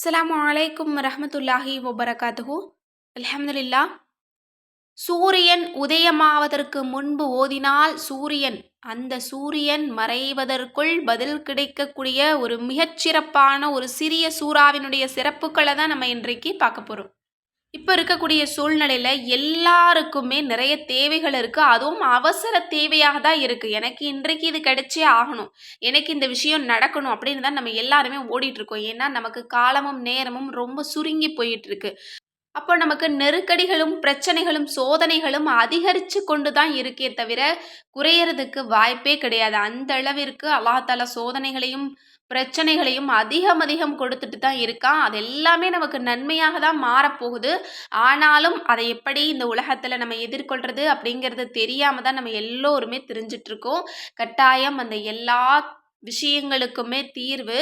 அஸ்லாம் அலைக்கும் ரஹமத்துல்லாஹி வபரகாத்துஹு அலமதுல்லா சூரியன் உதயமாவதற்கு முன்பு ஓதினால் சூரியன் அந்த சூரியன் மறைவதற்குள் பதில் கிடைக்கக்கூடிய ஒரு மிகச்சிறப்பான ஒரு சிறிய சூறாவினுடைய சிறப்புகளை தான் நம்ம இன்றைக்கு பார்க்க போகிறோம் இப்போ இருக்கக்கூடிய சூழ்நிலையில் எல்லாருக்குமே நிறைய தேவைகள் இருக்குது அதுவும் அவசர தேவையாக தான் இருக்குது எனக்கு இன்றைக்கு இது கிடைச்சே ஆகணும். எனக்கு இந்த விஷயம் நடக்கணும் அப்படின்னு தான் நம்ம எல்லாருமே ஓடிட்டுருக்கோம் ஏன்னா நமக்கு காலமும் நேரமும் ரொம்ப சுருங்கி போயிட்டுருக்கு அப்போ நமக்கு நெருக்கடிகளும் பிரச்சனைகளும் சோதனைகளும் அதிகரித்து கொண்டு தான் இருக்கே தவிர குறையறதுக்கு வாய்ப்பே கிடையாது. அந்த அளவிற்கு அல்லாஹால சோதனைகளையும் பிரச்சனைகளையும் அதிகம் அதிகம் கொடுத்துட்டு தான் இருக்கான் அது எல்லாமே நமக்கு நன்மையாக தான் மாறப்போகுது. ஆனாலும் அதை எப்படி இந்த உலகத்தில் நம்ம எதிர்கொள்கிறது அப்படிங்கிறது தெரியாமல் தான் நம்ம எல்லோருமே தெரிஞ்சிட்ருக்கோம். கட்டாயம் அந்த எல்லா விஷயங்களுக்குமே தீர்வு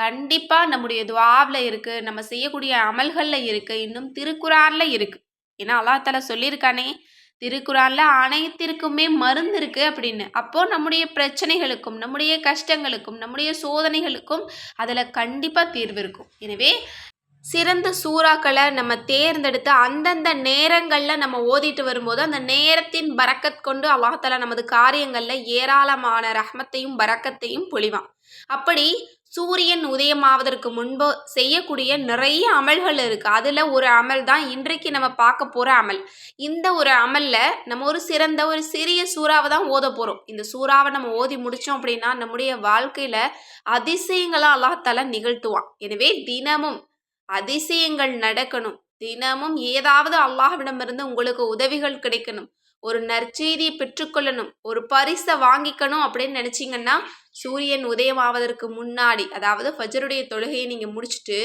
கண்டிப்பாக நம்முடைய துவாவில் இருக்குது நம்ம செய்யக்கூடிய அமல்களில் இருக்குது இன்னும் திருக்குறானில் இருக்குது ஏன்னா அல்லாத்தால சொல்லியிருக்கானே திருக்குறானில் அனைத்திற்குமே மருந்து இருக்குது அப்படின்னு. அப்போது நம்முடைய பிரச்சனைகளுக்கும் நம்முடைய கஷ்டங்களுக்கும் நம்முடைய சோதனைகளுக்கும் அதில் கண்டிப்பாக தீர்வு இருக்கும். எனவே சிறந்த சூறாக்களை நம்ம தேர்ந்தெடுத்து அந்தந்த நேரங்களில் நம்ம ஓதிட்டு வரும்போது அந்த நேரத்தின் பறக்கத் கொண்டு அல்லாஹால நமது காரியங்களில் ஏராளமான ரஹ்மத்தையும் பறக்கத்தையும் பொழிவான். அப்படி சூரியன் உதயமாவதற்கு முன்பு செய்யக்கூடிய நிறைய அமல்கள் இருக்குது அதில் ஒரு அமல் தான் இன்றைக்கு நம்ம பார்க்க போகிற அமல். இந்த ஒரு அமலில் நம்ம ஒரு சிறந்த ஒரு சிறிய சூறாவை தான் ஓத போகிறோம் இந்த சூறாவை நம்ம ஓதி முடித்தோம் அப்படின்னா நம்முடைய வாழ்க்கையில் அதிசயங்களாக அல்லாஹால நிகழ்த்துவான். எனவே தினமும் அதிசயங்கள் நடக்கணும். தினமும் ஏதாவது அல்லாஹ்விடமிருந்து உங்களுக்கு உதவிகள் கிடைக்கணும். ஒரு நற்செய்தியை பெற்றுக்கொள்ளணும். ஒரு பரிசை வாங்கிக்கணும் அப்படின்னு நினச்சிங்கன்னா சூரியன் உதயமாவதற்கு முன்னாடி அதாவது ஃபஜருடைய தொழுகையை நீங்கள் முடிச்சுட்டு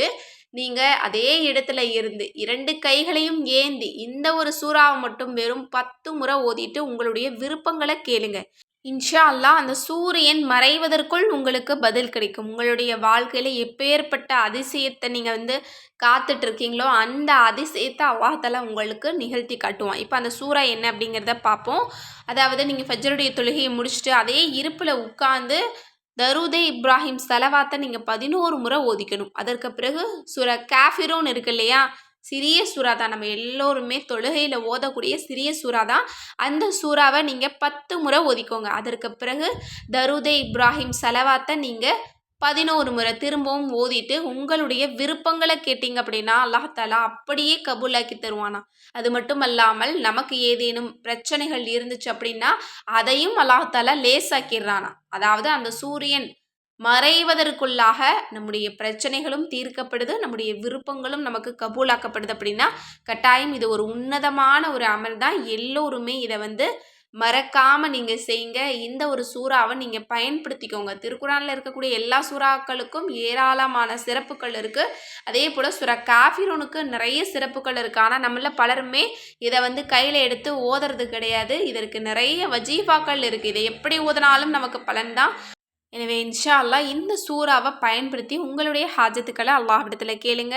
நீங்கள் அதே இடத்துல இருந்து இரண்டு கைகளையும் ஏந்தி இந்த ஒரு சூறாவை மட்டும் வெறும் பத்து முறை ஓதிட்டு உங்களுடைய விருப்பங்களை கேளுங்க. இன்ஷா அல்லா அந்த சூரியன் மறைவதற்குள் உங்களுக்கு பதில் கிடைக்கும். உங்களுடைய வாழ்க்கையில் எப்பேற்பட்ட அதிசயத்தை நீங்கள் வந்து காத்துட்ருக்கீங்களோ அந்த அதிசயத்தை அல்லாஹால உங்களுக்கு நிகழ்த்தி காட்டுவான். இப்போ அந்த சூறா என்ன அப்படிங்கிறத பார்ப்போம் அதாவது நீங்கள் ஃபஜருடைய தொழுகையை முடிச்சுட்டு அதே இருப்பில் உட்காந்து தருதே இப்ராஹிம் செலவாத்தை நீங்கள் பதினோரு முறை ஓதிக்கணும். அதற்கு பிறகு சுர கேஃபிரோன்னு இருக்கு இல்லையா சிறிய சூறா தான். நம்ம எல்லோருமே தொழுகையில் ஓதக்கூடிய சிறிய சூறா தான். அந்த சூறாவை நீங்கள் பத்து முறை ஓதிக்கோங்க. அதற்கு பிறகு தருதே இப்ராஹிம் செலவாத்தை நீங்கள் பதினோரு முறை திரும்பவும் ஓதிட்டு உங்களுடைய விருப்பங்களை கேட்டிங்க அப்படின்னா அல்லாஹாலா அப்படியே கபூலாக்கி தருவானா. அது மட்டும் அல்லாமல் நமக்கு ஏதேனும் பிரச்சனைகள் இருந்துச்சு அப்படின்னா அதையும் அல்லாஹாலா லேசாக்கிடுறானா. அதாவது அந்த சூரியன் மறைவதற்குள்ளாக நம்முடைய பிரச்சனைகளும் தீர்க்கப்படுது நம்முடைய விருப்பங்களும் நமக்கு கபூலாக்கப்படுது அப்படின்னா கட்டாயம் இது ஒரு உன்னதமான ஒரு அமல் தான். எல்லோருமே இதை வந்து மறக்காமல் நீங்கள் செய்யுங்க. இந்த ஒரு சூறாவை நீங்கள் பயன்படுத்திக்கோங்க. திருக்குறானில் இருக்கக்கூடிய எல்லா சூறாக்களுக்கும் ஏராளமான சிறப்புகள் இருக்குது அதே போல் சுரா காஃபிரோனுக்கு நிறைய சிறப்புகள் இருக்குது ஆனால் நம்மள பலருமே இதை வந்து கையில் எடுத்து ஓதுறது கிடையாது. இதற்கு நிறைய வஜீஃபாக்கள் இருக்குது இதை எப்படி ஓதினாலும் நமக்கு பலன் தான். எனவே இன்ஷா அல்லா இந்த சூறாவை பயன்படுத்தி உங்களுடைய ஹாஜத்துக்களை அல்லாஹிடத்தில் கேளுங்க.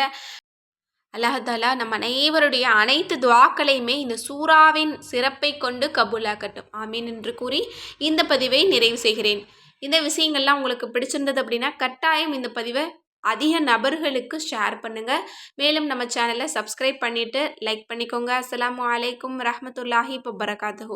அல்லாஹாலா நம்ம அனைவருடைய அனைத்து துவாக்களையுமே இந்த சூறாவின் சிறப்பை கொண்டு கபூலாக்கட்டும். ஆமீன் என்று கூறி இந்த பதிவை நிறைவு செய்கிறேன். இந்த விஷயங்கள்லாம் உங்களுக்கு பிடிச்சிருந்தது அப்படின்னா கட்டாயம் இந்த பதிவை அதிக நபர்களுக்கு ஷேர் பண்ணுங்கள் மேலும் நம்ம சேனலை சப்ஸ்கிரைப் பண்ணிவிட்டு லைக் பண்ணிக்கோங்க. அஸ்லாம் வலைக்கம் ரஹமத்துல்லாஹி இப்போ பரகாத்து